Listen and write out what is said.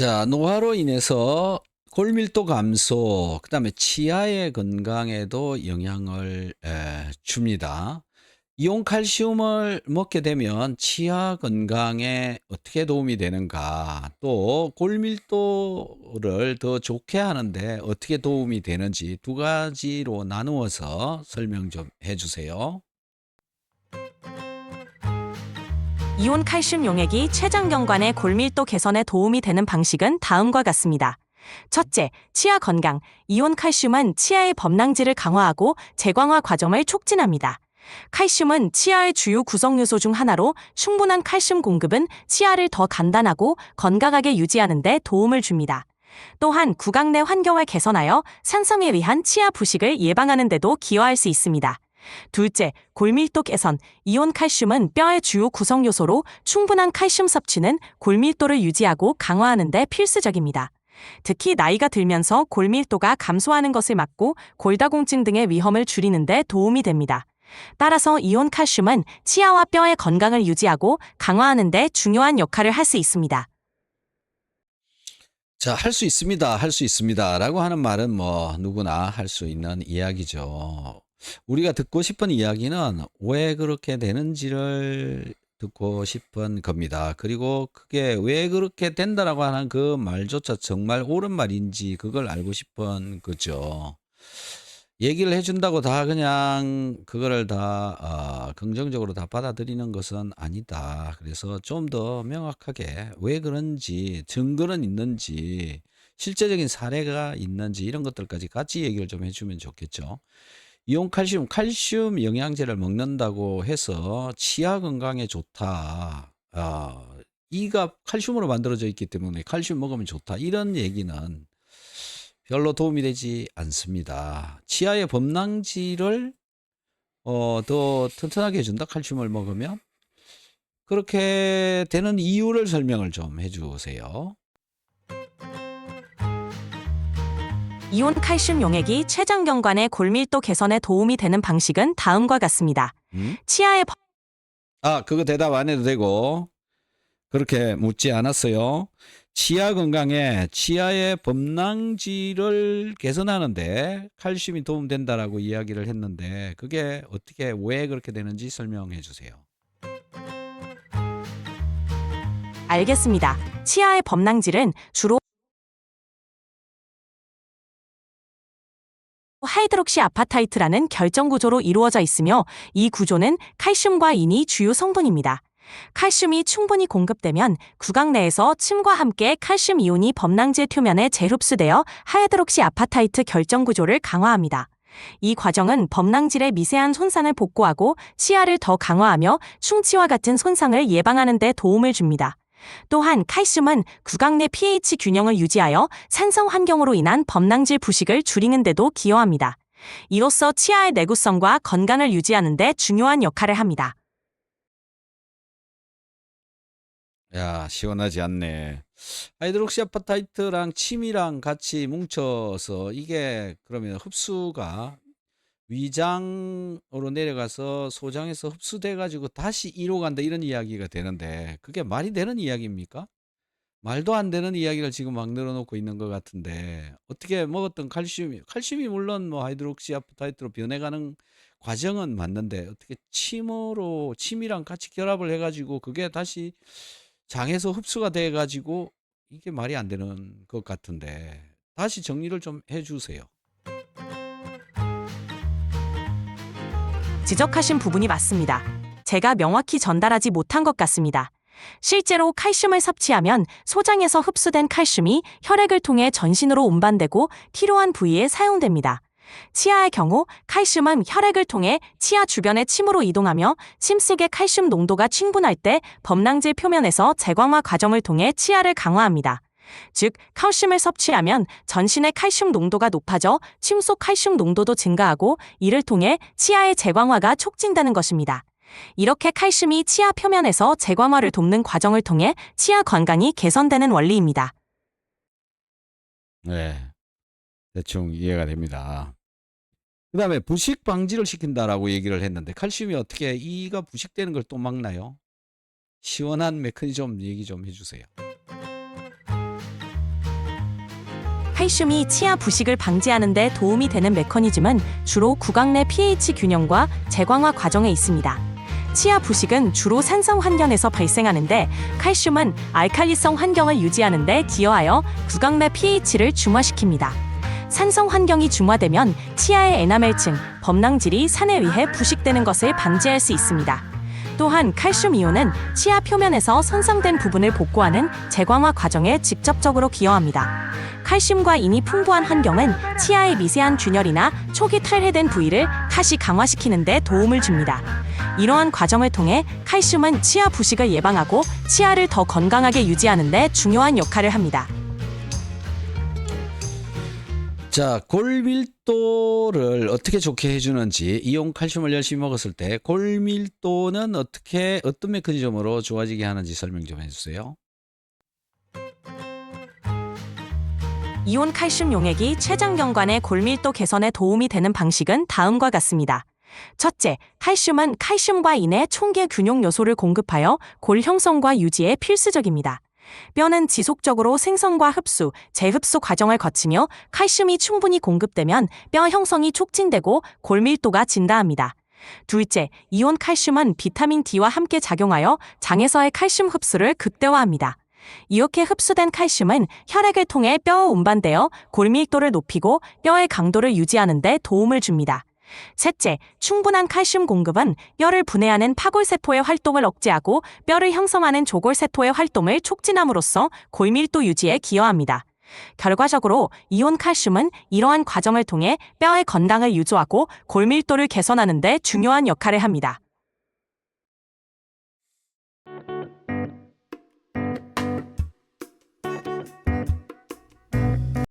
자, 노화로 인해서 골밀도 감소, 그 다음에 치아의 건강에도 영향을 에, 줍니다. 이온 칼슘을 먹게 되면 치아 건강에 어떻게 도움이 되는가, 또 골밀도를 더 좋게 하는데 어떻게 도움이 되는지 두 가지로 나누어서 설명 좀 해주세요. 이온 칼슘 용액이 췌장경관의 골밀도 개선에 도움이 되는 방식은 다음과 같습니다. 첫째, 치아 건강. 이온 칼슘은 치아의 범랑질을 강화하고 재광화 과정을 촉진합니다. 칼슘은 치아의 주요 구성 요소 중 하나로 충분한 칼슘 공급은 치아를 더 간단하고 건강하게 유지하는 데 도움을 줍니다. 또한 구강 내 환경을 개선하여 산성에 의한 치아 부식을 예방하는 데도 기여할 수 있습니다. 둘째, 골밀도 개선. 이온 칼슘은 뼈의 주요 구성 요소로 충분한 칼슘 섭취는 골밀도를 유지하고 강화하는 데 필수적입니다. 특히 나이가 들면서 골밀도가 감소하는 것을 막고 골다공증 등의 위험을 줄이는 데 도움이 됩니다. 따라서 이온 칼슘은 치아와 뼈의 건강을 유지하고 강화하는 데 중요한 역할을 할 수 있습니다. 자, 할 수 있습니다. 할 수 있습니다. 라고 하는 말은 뭐 누구나 할 수 있는 이야기죠. 우리가 듣고 싶은 이야기는 왜 그렇게 되는지를 듣고 싶은 겁니다. 그리고 그게 왜 그렇게 된다라고 하는 그 말조차 정말 옳은 말인지 그걸 알고 싶은 거죠. 얘기를 해준다고 다 그냥 그거를 다 어, 긍정적으로 다 받아들이는 것은 아니다. 그래서 좀 더 명확하게 왜 그런지 증거는 있는지 실제적인 사례가 있는지 이런 것들까지 같이 얘기를 좀 해주면 좋겠죠. 이온 칼슘, 칼슘 영양제를 먹는다고 해서 치아 건강에 좋다. 아, 이가 칼슘으로 만들어져 있기 때문에 칼슘 먹으면 좋다. 이런 얘기는 별로 도움이 되지 않습니다. 치아의 범랑질을 어, 더 튼튼하게 해준다. 칼슘을 먹으면 그렇게 되는 이유를 설명을 좀 해주세요. 이온 칼슘 용액이 췌장경관의 골밀도 개선에 도움이 되는 방식은 다음과 같습니다. 음? 치아의 아, 그거 대답 안 해도 되고 그렇게 묻지 않았어요. 치아 건강에 치아의 범랑질을 개선하는데 칼슘이 도움된다라고 이야기를 했는데 그게 어떻게 왜 그렇게 되는지 설명해 주세요. 알겠습니다. 치아의 범랑질은 주로 하이드록시 아파타이트라는 결정 구조로 이루어져 있으며 이 구조는 칼슘과 인이 주요 성분입니다. 칼슘이 충분히 공급되면 구강 내에서 침과 함께 칼슘 이온이 범랑질 표면에 재흡수되어 하이드록시 아파타이트 결정 구조를 강화합니다. 이 과정은 범랑질의 미세한 손상을 복구하고 치아를 더 강화하며 충치와 같은 손상을 예방하는 데 도움을 줍니다. 또한 칼슘은 구강 내 pH 균형을 유지하여 산성 환경으로 인한 범랑질 부식을 줄이는 데도 기여합니다. 이로써 치아의 내구성과 건강을 유지하는 데 중요한 역할을 합니다. 야, 시원하지 않네. 하이드록시 아파타이트랑 침이랑 같이 뭉쳐서 이게 그러면 흡수가 위장으로 내려가서 소장에서 흡수돼 가지고 다시 이로 간다 이런 이야기가 되는데 그게 말이 되는 이야기입니까? 말도 안 되는 이야기를 지금 막 늘어놓고 있는 것 같은데 어떻게 먹었던 칼슘이 칼슘이 물론 뭐 하이드록시 아파타이트로 변해가는 과정은 맞는데 어떻게 침으로 침이랑 같이 결합을 해가지고 그게 다시 장에서 흡수가 돼 가지고 이게 말이 안 되는 것 같은데 다시 정리를 좀 해주세요. 지적하신 부분이 맞습니다. 제가 명확히 전달하지 못한 것 같습니다. 실제로 칼슘을 섭취하면 소장에서 흡수된 칼슘이 혈액을 통해 전신으로 운반되고 필요한 부위에 사용됩니다. 치아의 경우 칼슘은 혈액을 통해 치아 주변의 침으로 이동하며 침 속의 칼슘 농도가 충분할 때 범랑질 표면에서 재광화 과정을 통해 치아를 강화합니다. 즉, 칼슘을 섭취하면 전신의 칼슘 농도가 높아져 침 속 칼슘 농도도 증가하고 이를 통해 치아의 재광화가 촉진되는 것입니다. 이렇게 칼슘이 치아 표면에서 재광화를 돕는 과정을 통해 치아 건강이 개선되는 원리입니다. 네. 대충 이해가 됩니다. 그 다음에 부식 방지를 시킨다라고 얘기를 했는데 칼슘이 어떻게 이가 부식되는 걸 또 막나요? 시원한 메커니즘 얘기 좀 해주세요. 칼슘이 치아 부식을 방지하는 데 도움이 되는 메커니즘은 주로 구강 내 pH 균형과 재광화 과정에 있습니다. 치아 부식은 주로 산성 환경에서 발생하는데 칼슘은 알칼리성 환경을 유지하는 데 기여하여 구강 내 pH를 중화시킵니다. 산성 환경이 중화되면 치아의 에나멜층, 범낭질이 산에 의해 부식되는 것을 방지할 수 있습니다. 또한 칼슘 이온은 치아 표면에서 손상된 부분을 복구하는 재광화 과정에 직접적으로 기여합니다. 칼슘과 인이 풍부한 환경은 치아의 미세한 균열이나 초기 탈해된 부위를 다시 강화시키는 데 도움을 줍니다. 이러한 과정을 통해 칼슘은 치아 부식을 예방하고 치아를 더 건강하게 유지하는 데 중요한 역할을 합니다. 자, 골밀도를 어떻게 좋게 해주는지 이온 칼슘을 열심히 먹었을 때 골밀도는 어떻게 어떤 메커니즘으로 좋아지게 하는지 설명 좀 해주세요. 이온 칼슘 용액이 췌장경관의 골밀도 개선에 도움이 되는 방식은 다음과 같습니다. 첫째, 칼슘은 칼슘과 인의 총계 균형 요소를 공급하여 골 형성과 유지에 필수적입니다. 뼈는 지속적으로 생성과 흡수, 재흡수 과정을 거치며 칼슘이 충분히 공급되면 뼈 형성이 촉진되고 골밀도가 진다합니다. 둘째, 이온 칼슘은 비타민 D와 함께 작용하여 장에서의 칼슘 흡수를 극대화합니다. 이렇게 흡수된 칼슘은 혈액을 통해 뼈에 운반되어 골밀도를 높이고 뼈의 강도를 유지하는 데 도움을 줍니다. 셋째, 충분한 칼슘 공급은 뼈를 분해하는 파골세포의 활동을 억제하고 뼈를 형성하는 조골세포의 활동을 촉진함으로써 골밀도 유지에 기여합니다. 결과적으로 이온 칼슘은 이러한 과정을 통해 뼈의 건강을 유지하고 골밀도를 개선하는 데 중요한 역할을 합니다.